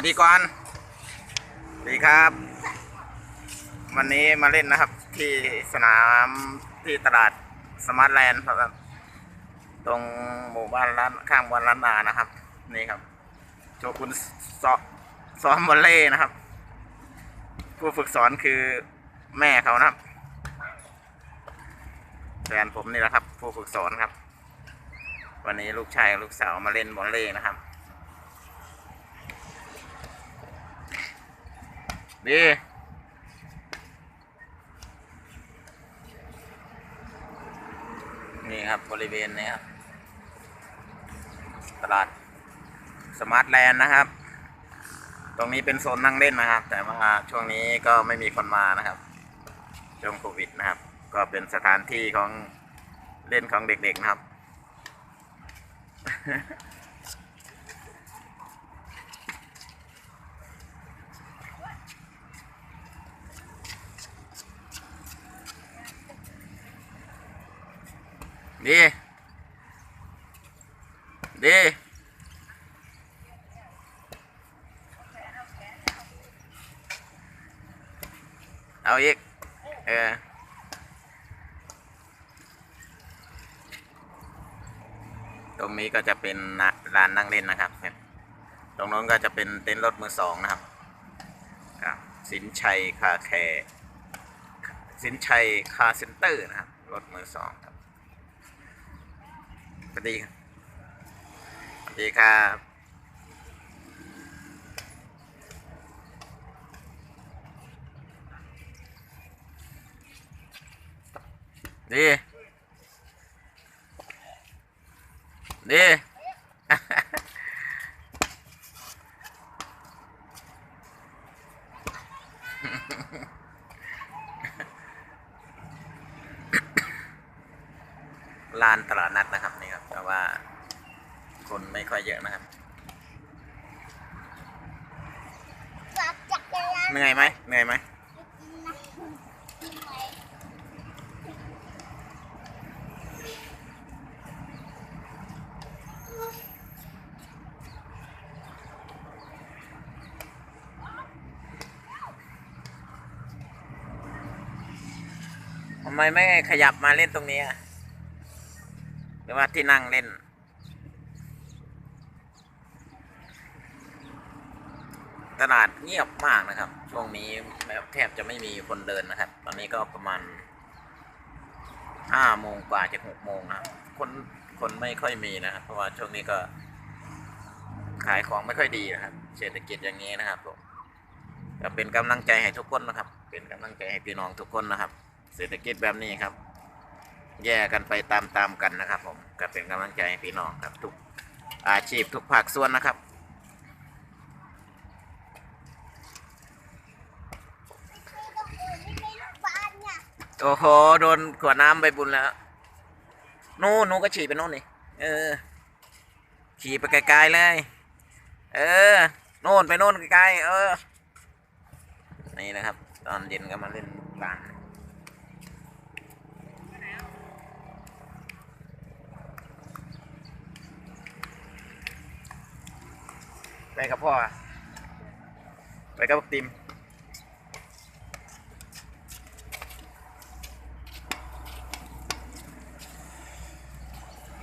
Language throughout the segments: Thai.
สวัสดีก่อนดีครับ วันนี้มาเล่นนะครับ ที่สนามที่ตลาดสมาร์ทแลนด์ครับ ตรงหมู่บ้านร้านข้างบ้านร้านนานะครับ นี่ครับ โชคุณสอซ้อมวอลเล่นะครับ ผู้ฝึกสอนคือแม่เขานะครับแฟนผมนี่แหละครับ ผู้ฝึกสอนครับ วันนี้ลูกชายลูกสาวมาเล่นวอลเล่นะครับ ดีนี่ครับบริเวณนี้ครับตลาดสมาร์ทแลนด์นะครับ ตรงนี้เป็นโซนนั่งเล่นนะครับ แต่ว่าช่วงนี้ก็ไม่มีคนมานะครับ ช่วงโควิดนะครับ ก็เป็นสถานที่ของเล่นของเด็กๆนะครับ ดีดีเอาอีก เออตรงนี้ก็จะเป็นนะร้านนั่งเล่นนะครับ ตรงโน้นก็จะเป็นเต็นท์รถมือสองนะครับครับ สินชัยคาแคร์สินชัยคาเซ็นเตอร์นะครับ รถมือสองครับ สวัสดีครับสวัสดีครับดีดีลานตลาดนัดนะครับนี่ครับ ว่าคนไม่ค่อยเยอะนะครับจับจักรยานเหนื่อยไหมเหนื่อยไหมทำไมไม่ขยับมาเล่นตรงนี้อะห รือว่าที่นั่งเล่น ตลาดเงียบมากนะครับ ช่วงนี้แบบแทบจะไม่มีคนเดินนะครับ ตอนนี้ก็ประมาณห้าโมงกว่าจะหกโมงนะครับคนคนไม่ค่อยมีนะครับ เพราะว่าช่วงนี้ก็ ขายของไม่ค่อยดีนะครับ เศรษฐกิจอย่างนี้นะครับผมก็เป็นกำลังใจให้ทุกคนนะครับ เป็นกำลังใจให้พี่น้องทุกคนนะครับ เศรษฐกิจแบบนี้ครับ แย่กันไปตามๆกันนะครับผมก็เป็นกำลังใจให้พี่น้องครับทุกอาชีพทุกภาคส่วนนะครับโอ้โหโดนขวดน้ำไปบุญแล้วนู่นนูก็ฉี่ไปโน่นนี่เออขี่ไปไกลๆเลย เออโน่นไปโน่นไกลๆเออ นี่นะครับ ตอนเย็นก็มาเล่นร้าน ไปกับพ่อ ไปกับติม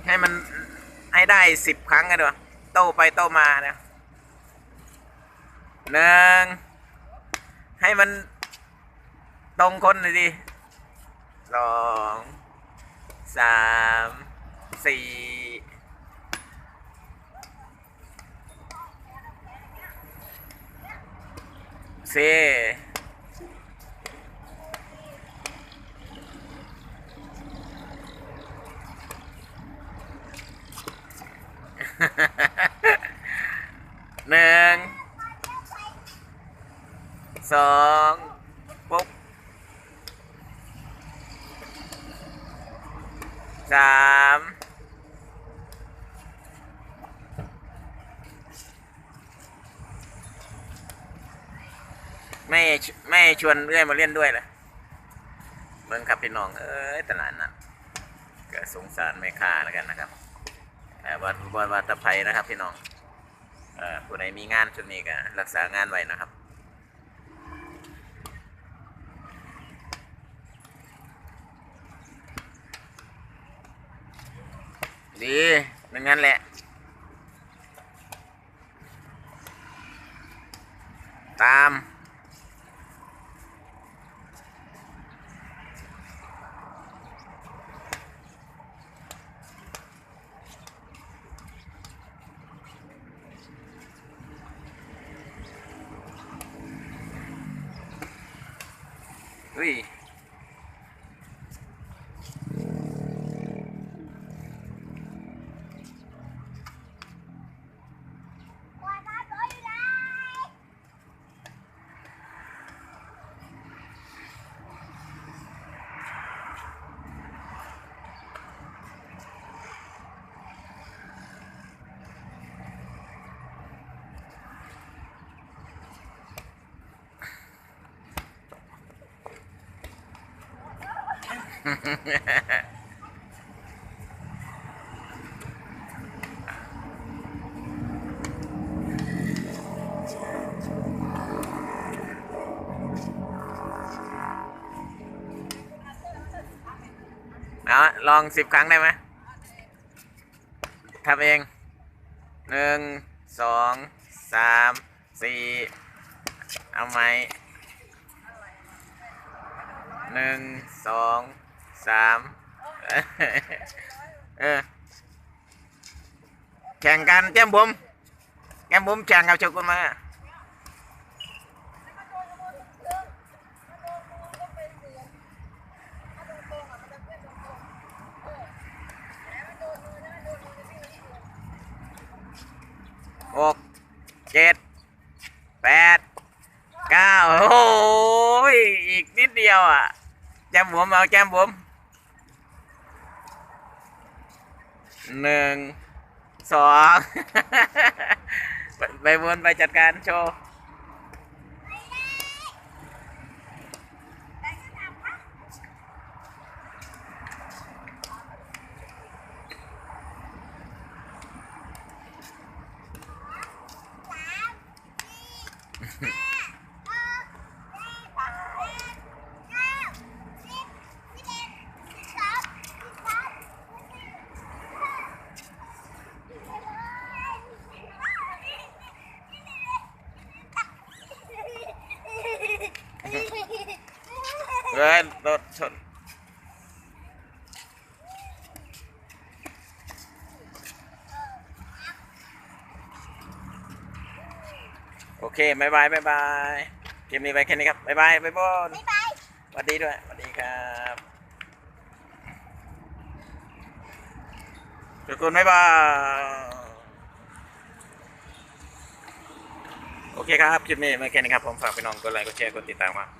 ให้มันให้ได้สิบครั้งกันดีกว่าโต้ไปโต้มาเนี่ยหนึ่งให้มันตรงคนเลยดิสองสามสี่ สี่หนึ่งสองปุ๊บสาม ไม่ไม่ชวนเรื่อยมาเล่นด้วยเลยเบิ่งครับพี่น้อง เอ้ยตลาดนัดก็สงสารแม่ค้าแล้วกันนะครับแต่วัดวัดวัดตะไคร้นะครับพี่น้องอ่อผู้ใดมีงานช่วงนี้ก็รักษางานไว้นะครับดีเป็นงั้นแหละ ตาม อุ้ย ว่าตาตัวอยู่ไหน เอาลองสิบครั้งได้ไหมทำเองหนึ่งสองสามสี่เอาไหมหนึ่งสอง สามเออแข่งกันแก้มบุ๋มแก้มบุ๋มแข่งกับโชกุนมา หนึ่งสอง ไปวนไปจัดการโชว์ เฮ้ยรถชนโอเคบายบายบายบายเกมนี้ไปแค่นี้ครับบายบายบายบอนบ๊ายบาย สวัสดีด้วยสวัสดีครับทุกคนบายบายโอเคครับคลิปนี้มาแค่นี้ครับผมฝากพี่น้องกดไลค์กดแชร์กดติดตามครับ